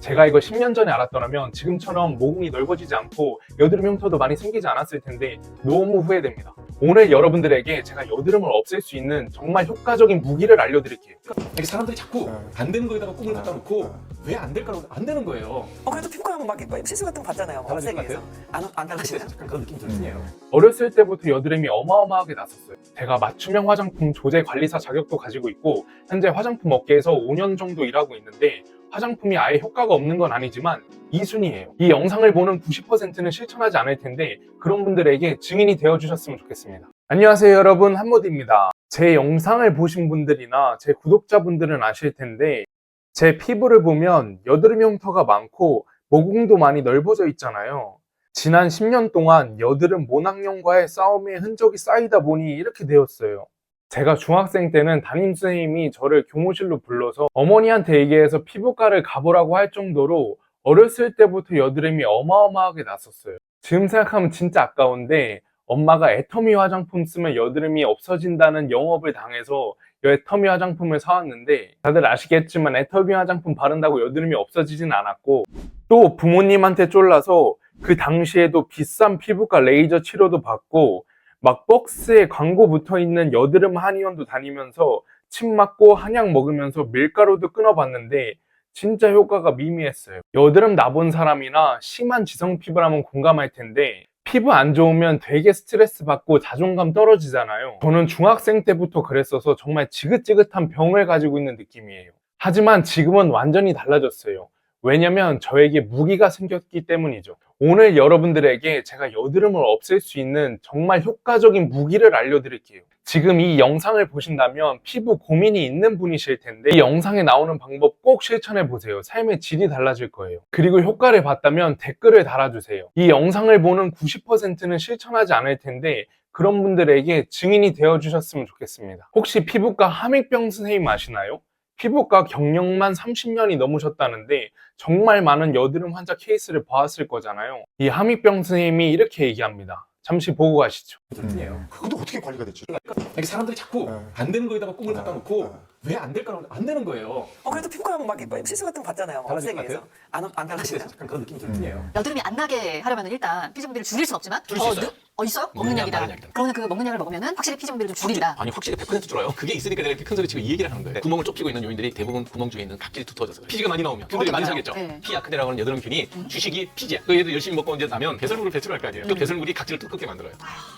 제가 이거 10년 전에 알았더라면 지금처럼 모공이 넓어지지 않고 여드름 흉터도 많이 생기지 않았을 텐데 너무 후회됩니다. 오늘 여러분들에게 제가 여드름을 없앨 수 있는 정말 효과적인 무기를 알려드릴게요. 이게 사람들이 자꾸 네. 안 되는 거에다가 꿈을 갖다 놓고 네. 왜안 될까라고 안 되는 거예요. 어 그래도 피부과 가면 막 시술 같은 거 받잖아요. 달라질 것 위해서. 안, 안 달라지나요? 약간 그런 느낌이 들 뿐이에요. 어렸을 때부터 여드름이 어마어마하게 났었어요. 제가 맞춤형 화장품 조제 관리사 자격도 가지고 있고 현재 화장품 업계에서 5년 정도 일하고 있는데 화장품이 아예 효과가 없는 건 아니지만 2순위예요. 이 영상을 보는 90%는 실천하지 않을 텐데 그런 분들에게 증인이 되어 주셨으면 좋겠습니다. 안녕하세요 여러분 한모드입니다. 제 영상을 보신 분들이나 제 구독자분들은 아실 텐데 제 피부를 보면 여드름 흉터가 많고 모공도 많이 넓어져 있잖아요. 지난 10년 동안 여드름 모낭염과의 싸움의 흔적이 쌓이다 보니 이렇게 되었어요. 제가 중학생 때는 담임 선생님이 저를 교무실로 불러서 어머니한테 얘기해서 피부과를 가보라고 할 정도로 어렸을 때부터 여드름이 어마어마하게 났었어요. 지금 생각하면 진짜 아까운데 엄마가 애터미 화장품 쓰면 여드름이 없어진다는 영업을 당해서 애터미 화장품을 사왔는데 다들 아시겠지만 애터미 화장품 바른다고 여드름이 없어지진 않았고 또 부모님한테 쫄라서 그 당시에도 비싼 피부과 레이저 치료도 받고 막 박스에 광고 붙어 있는 여드름 한의원도 다니면서 침 맞고 한약 먹으면서 밀가루도 끊어봤는데 진짜 효과가 미미했어요. 여드름 나본 사람이나 심한 지성 피부라면 공감할 텐데 피부 안 좋으면 되게 스트레스 받고 자존감 떨어지잖아요. 저는 중학생 때부터 그랬어서 정말 지긋지긋한 병을 가지고 있는 느낌이에요. 하지만 지금은 완전히 달라졌어요. 왜냐면 저에게 무기가 생겼기 때문이죠. 오늘 여러분들에게 제가 여드름을 없앨 수 있는 정말 효과적인 무기를 알려드릴게요. 지금 이 영상을 보신다면 피부 고민이 있는 분이실 텐데 이 영상에 나오는 방법 꼭 실천해 보세요. 삶의 질이 달라질 거예요. 그리고 효과를 봤다면 댓글을 달아주세요. 이 영상을 보는 90%는 실천하지 않을 텐데 그런 분들에게 증인이 되어 주셨으면 좋겠습니다. 혹시 피부과 함익병 선생님 아시나요? 피부과 경력만 30년이 넘으셨다는데 정말 많은 여드름 환자 케이스를 봐왔을 거잖아요. 이 함익병 선생님이 이렇게 얘기합니다. 잠시 보고 가시죠. 들 뿐이에요. 그것도 어떻게 관리가 됐지? 이게 사람들이 자꾸 네. 안 되는 거에다가 꿈을 갖다 놓고 네. 왜안 될까라고 안 되는 거예요. 어 그래도 피부과 가면 막 이거 시술 같은 거 받잖아요. 달라질 없애기 것 위해서. 안, 안 달라지나요? 약간 그런 느낌이 들 음. 뿐이에요. 여드름이 안 나게 하려면 일단 피지 분비를 줄일 수는 없지만 줄일 수더 있어요. 느- 어 있어요? 먹는 먹는 약, 약이다. 다른 약이다. 그러면 그 먹는 약을 먹으면 확실히 피지분비를 좀 줄인다. 아니 확실히 100% 줄어요. 그게 있으니까 내가 이렇게 큰 소리 치고 이 얘기를 하는 거예요. 구멍을 좁히고 있는 요인들이 대부분 구멍 중에 있는 각질이 두터워져서 그래요. 피지가 많이 나오면 균들이 많이 어떡해요? 사겠죠. 네. 피아크네라고 하는 여드름균이 주식이 피지야. 그 얘들 열심히 먹고 이제 나면 배설물을 배출할 거 아니에요. 그 배설물이 각질을 두껍게 만들어요.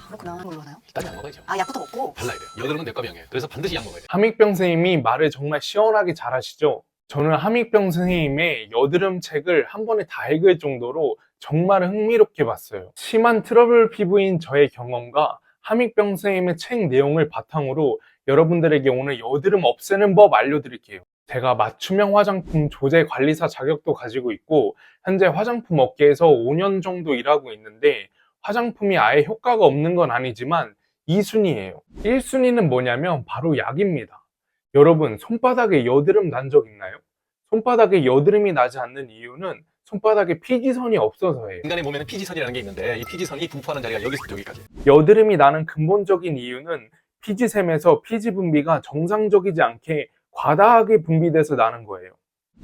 그렇구나. 뭘로 하나요? 일단 약 먹어야죠. 아 약부터 먹고. 발라야 돼요. 여드름은 내과 병이에요. 그래서 반드시 약 먹어야 돼요. 함익병 선생님이 말을 정말 시원하게 잘하시죠? 저는 함익병 선생님의 여드름 책을 한 번에 다 읽을 정도로 정말 흥미롭게 봤어요. 심한 트러블 피부인 저의 경험과 함익병 선생님의 책 내용을 바탕으로 여러분들에게 오늘 여드름 없애는 법 알려드릴게요. 제가 맞춤형 화장품 조제 관리사 자격도 가지고 있고 현재 화장품 업계에서 5년 정도 일하고 있는데 화장품이 아예 효과가 없는 건 아니지만 2순위예요. 1순위는 뭐냐면 바로 약입니다. 여러분 손바닥에 여드름 난 적 있나요? 손바닥에 여드름이 나지 않는 이유는 손바닥에 피지선이 없어서예요. 인간의 몸에는 피지선이라는 게 있는데 이 피지선이 분포하는 자리가 여기서부터 여기까지. 여드름이 나는 근본적인 이유는 피지샘에서 피지 분비가 정상적이지 않게 과다하게 분비돼서 나는 거예요.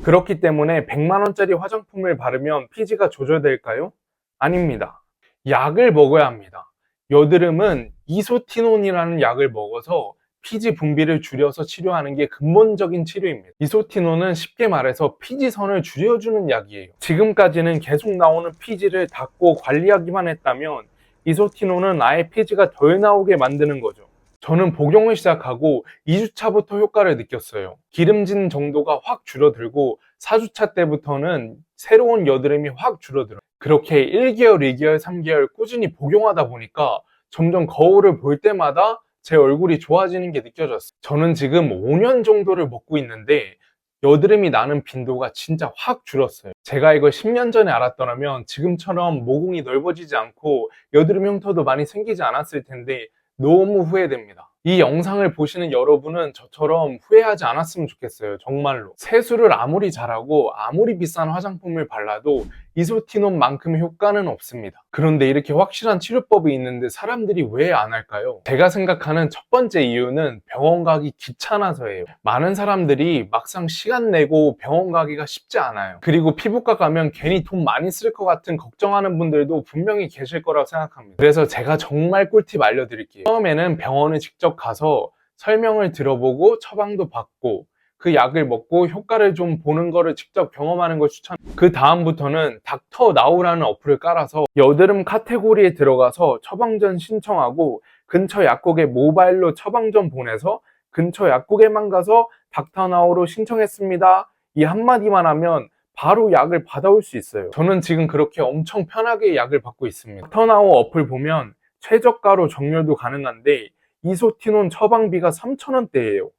그렇기 때문에 100만원짜리 화장품을 바르면 피지가 조절될까요? 아닙니다. 약을 먹어야 합니다. 여드름은 이소티논이라는 약을 먹어서 피지 분비를 줄여서 치료하는 게 근본적인 치료입니다. 이소티논은 쉽게 말해서 피지선을 줄여주는 약이에요. 지금까지는 계속 나오는 피지를 닦고 관리하기만 했다면 이소티논은 아예 피지가 덜 나오게 만드는 거죠. 저는 복용을 시작하고 2주차부터 효과를 느꼈어요. 기름진 정도가 확 줄어들고 4주차 때부터는 새로운 여드름이 확 줄어들어요. 그렇게 1개월, 2개월, 3개월 꾸준히 복용하다 보니까 점점 거울을 볼 때마다 제 얼굴이 좋아지는 게 느껴졌어요. 저는 지금 5년 정도를 먹고 있는데 여드름이 나는 빈도가 진짜 확 줄었어요. 제가 이걸 10년 전에 알았더라면 지금처럼 모공이 넓어지지 않고 여드름 흉터도 많이 생기지 않았을 텐데 너무 후회됩니다. 이 영상을 보시는 여러분은 저처럼 후회하지 않았으면 좋겠어요. 정말로. 세수를 아무리 잘하고 아무리 비싼 화장품을 발라도 이소티논만큼의 효과는 없습니다. 그런데 이렇게 확실한 치료법이 있는데 사람들이 왜 안 할까요? 제가 생각하는 첫 번째 이유는 병원 가기 귀찮아서예요. 많은 사람들이 막상 시간 내고 병원 가기가 쉽지 않아요. 그리고 피부과 가면 괜히 돈 많이 쓸 것 같은 걱정하는 분들도 분명히 계실 거라고 생각합니다. 그래서 제가 정말 꿀팁 알려드릴게요. 처음에는 병원에 직접 가서 설명을 들어보고 처방도 받고 그 약을 먹고 효과를 좀 보는 거를 직접 경험하는 걸 추천. 그 다음부터는 닥터 나우라는 어플을 깔아서 여드름 카테고리에 들어가서 처방전 신청하고 근처 약국에 모바일로 처방전 보내서 근처 약국에만 가서 닥터 나우로 신청했습니다. 이 한마디만 하면 바로 약을 받아올 수 있어요. 저는 지금 그렇게 엄청 편하게 약을 받고 있습니다. 닥터 나우 어플 보면 최저가로 정렬도 가능한데 이소티논 처방비가 3,000원대예요.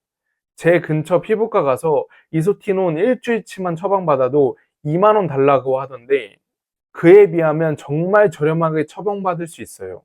제 근처 피부과 가서 이소티논 일주일치만 처방받아도 2만원 달라고 하던데 그에 비하면 정말 저렴하게 처방받을 수 있어요.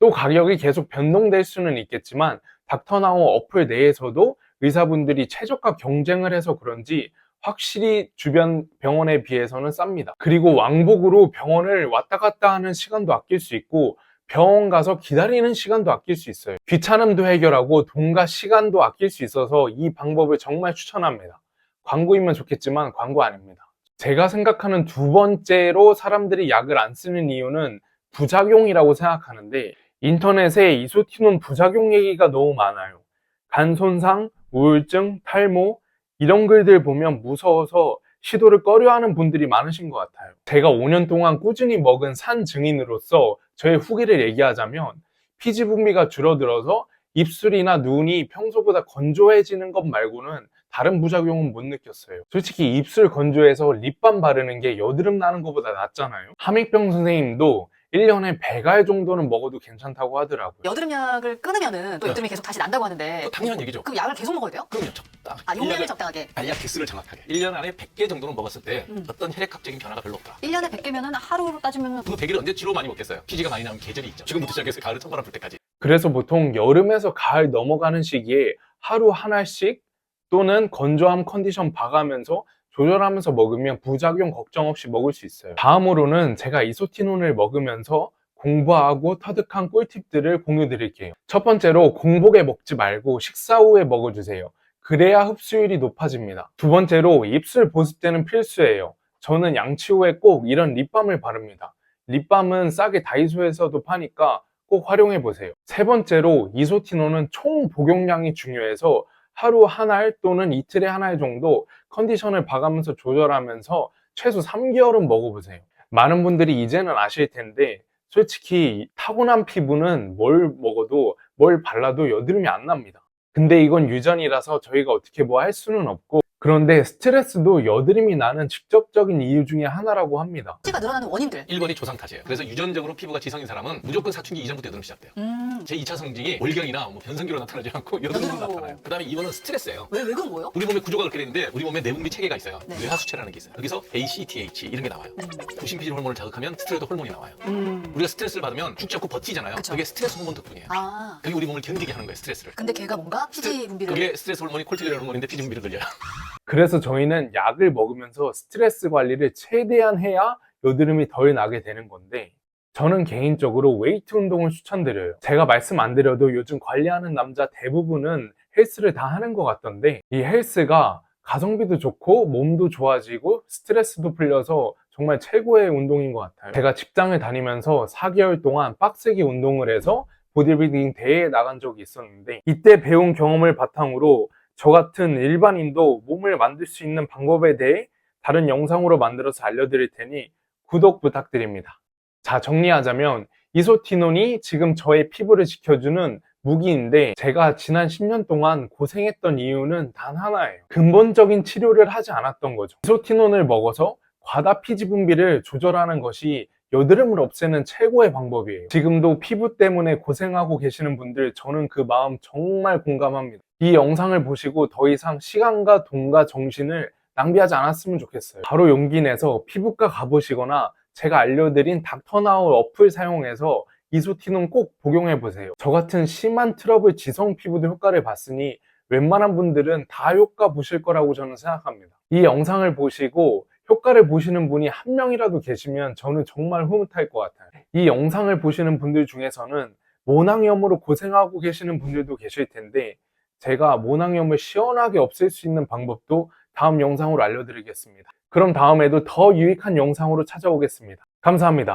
또 가격이 계속 변동될 수는 있겠지만 닥터나우 어플 내에서도 의사분들이 최저가 경쟁을 해서 그런지 확실히 주변 병원에 비해서는 쌉니다. 그리고 왕복으로 병원을 왔다 갔다 하는 시간도 아낄 수 있고 병원 가서 기다리는 시간도 아낄 수 있어요. 귀찮음도 해결하고 돈과 시간도 아낄 수 있어서 이 방법을 정말 추천합니다. 광고이면 좋겠지만 광고 아닙니다. 제가 생각하는 두 번째로 사람들이 약을 안 쓰는 이유는 부작용이라고 생각하는데 인터넷에 이소티논 부작용 얘기가 너무 많아요. 간 손상, 우울증, 탈모 이런 글들 보면 무서워서 시도를 꺼려하는 분들이 많으신 것 같아요. 제가 5년 동안 꾸준히 먹은 산 증인으로서 저의 후기를 얘기하자면 피지 분비가 줄어들어서 입술이나 눈이 평소보다 건조해지는 것 말고는 다른 부작용은 못 느꼈어요. 솔직히 입술 건조해서 립밤 바르는 게 여드름 나는 것보다 낫잖아요. 함익병 선생님도 1년에 100알 정도는 먹어도 괜찮다고 하더라고요. 여드름 약을 끊으면은 또 네. 여드름이 계속 다시 난다고 하는데 또 당연한 얘기죠. 그 약을 계속 먹어야 돼요? 그럼요, 적당. 아 용량을 적당하게 알약 개수를 정확하게. 1년 안에 100개 정도는 먹었을 때 음. 어떤 혈액학적인 변화가 별로 없다. 1년에 100개면은 하루로 따지면 그 100일을 언제 치료 많이 먹겠어요? 피지가 많이 나면 계절이 있죠. 지금부터 시작해서 가을에 찬바람 불 때까지. 그래서 보통 여름에서 가을 넘어가는 시기에 하루 한 알씩 또는 건조함 컨디션 봐가면서 조절하면서 먹으면 부작용 걱정 없이 먹을 수 있어요. 다음으로는 제가 이소티논을 먹으면서 공부하고 터득한 꿀팁들을 공유 드릴게요. 첫 번째로 공복에 먹지 말고 식사 후에 먹어주세요. 그래야 흡수율이 높아집니다. 두 번째로 입술 보습 때는 필수예요. 저는 양치 후에 꼭 이런 립밤을 바릅니다. 립밤은 싸게 다이소에서도 파니까 꼭 활용해 보세요. 세 번째로 이소티논은 총 복용량이 중요해서 하루 한 알 또는 이틀에 한 알 정도 컨디션을 봐가면서 조절하면서 최소 3개월은 먹어보세요. 많은 분들이 이제는 아실 텐데 솔직히 타고난 피부는 뭘 먹어도 뭘 발라도 여드름이 안 납니다. 근데 이건 유전이라서 저희가 어떻게 뭐 할 수는 없고 그런데 스트레스도 여드름이 나는 직접적인 이유 중에 하나라고 합니다. 피가 늘어나는 원인들 1번이 조상타제예요. 그래서 유전적으로 피부가 지성인 사람은 무조건 사춘기 이전부터 여드름 시작돼요. 음. 제 2차 성징이 월경이나 뭐 변성기로 나타나지 않고 여드름으로 오. 나타나요. 그 다음에 2번은 스트레스예요. 왜, 왜 그런 거예요? 우리 몸의 구조가 그렇게 되는데 우리 몸에 내분비 체계가 있어요. 네. 뇌하수체라는 게 있어요. 여기서 ACTH 이런 게 나와요. 음. 부신피질 호르몬을 자극하면 스테로이드 호르몬이 나와요. 음. 우리가 스트레스를 받으면 죽지 않고 버티잖아요. 그쵸. 그게 스트레스 호르몬 덕분이에요. 아 그게 우리 몸을 견디게 하는 거예요, 스트레스를. 근데 걔가 뭔가 피지 분비를 그게 스트레스 호르몬이 콜티졸 호르몬인데 피지 분비를 늘려요. 그래서 저희는 약을 먹으면서 스트레스 관리를 최대한 해야 여드름이 덜 나게 되는 건데 저는 개인적으로 웨이트 운동을 추천드려요. 제가 말씀 안 드려도 요즘 관리하는 남자 대부분은 헬스를 다 하는 것 같던데 이 헬스가 가성비도 좋고 몸도 좋아지고 스트레스도 풀려서 정말 최고의 운동인 것 같아요. 제가 직장을 다니면서 4개월 동안 빡세게 운동을 해서 보디빌딩 대회에 나간 적이 있었는데 이때 배운 경험을 바탕으로 저 같은 일반인도 몸을 만들 수 있는 방법에 대해 다른 영상으로 만들어서 알려드릴 테니 구독 부탁드립니다. 자, 정리하자면 이소티논이 지금 저의 피부를 지켜주는 무기인데 제가 지난 10년 동안 고생했던 이유는 단 하나예요. 근본적인 치료를 하지 않았던 거죠. 이소티논을 먹어서 과다 피지 분비를 조절하는 것이 여드름을 없애는 최고의 방법이에요. 지금도 피부 때문에 고생하고 계시는 분들 저는 그 마음 정말 공감합니다. 이 영상을 보시고 더 이상 시간과 돈과 정신을 낭비하지 않았으면 좋겠어요. 바로 용기 내서 피부과 가보시거나 제가 알려드린 닥터나우 어플 사용해서 이소티논 꼭 복용해 보세요. 저 같은 심한 트러블 지성 피부도 효과를 봤으니 웬만한 분들은 다 효과 보실 거라고 저는 생각합니다. 이 영상을 보시고 효과를 보시는 분이 한 명이라도 계시면 저는 정말 흐뭇할 것 같아요. 이 영상을 보시는 분들 중에서는 모낭염으로 고생하고 계시는 분들도 계실 텐데 제가 모낭염을 시원하게 없앨 수 있는 방법도 다음 영상으로 알려드리겠습니다. 그럼 다음에도 더 유익한 영상으로 찾아오겠습니다. 감사합니다.